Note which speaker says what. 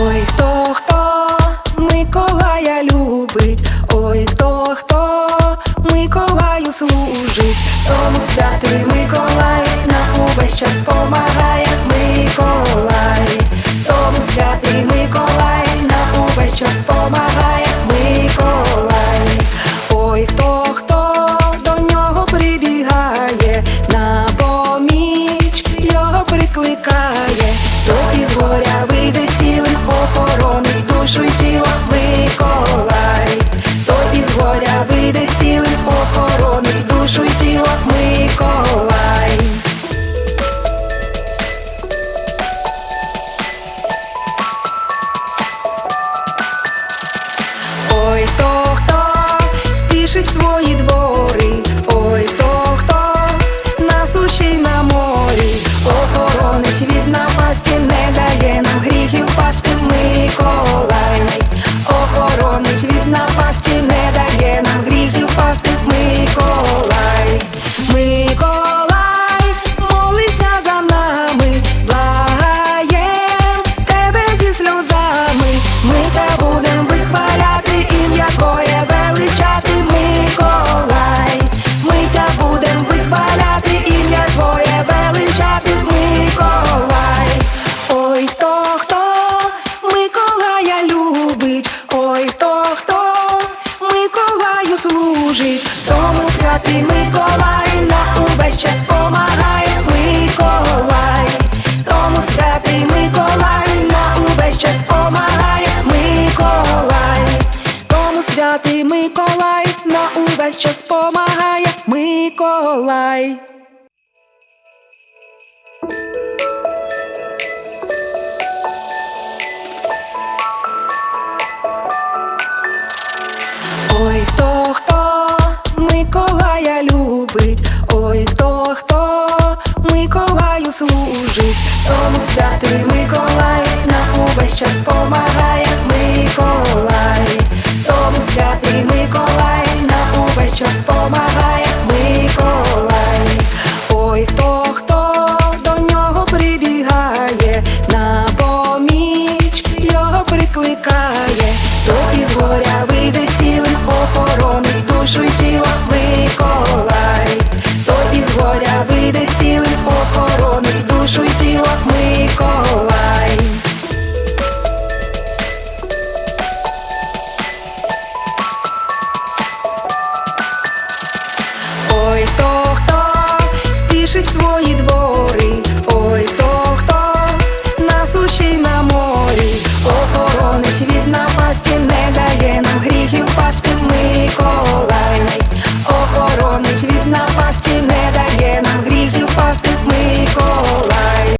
Speaker 1: Ой, хто, хто? Миколая любить, ой, хто, хто? Миколаю служить, тому святий Миколай на увесь час помагає, Миколай, тому святий Миколай на увесь час помагає. служить, тому святий Миколай на увесь час помагає. Миколай, тому святий Миколай на увесь час помагає. Миколай, тому святий Миколай на увесь час помагає. Миколай. заслужить, тому святий Микола.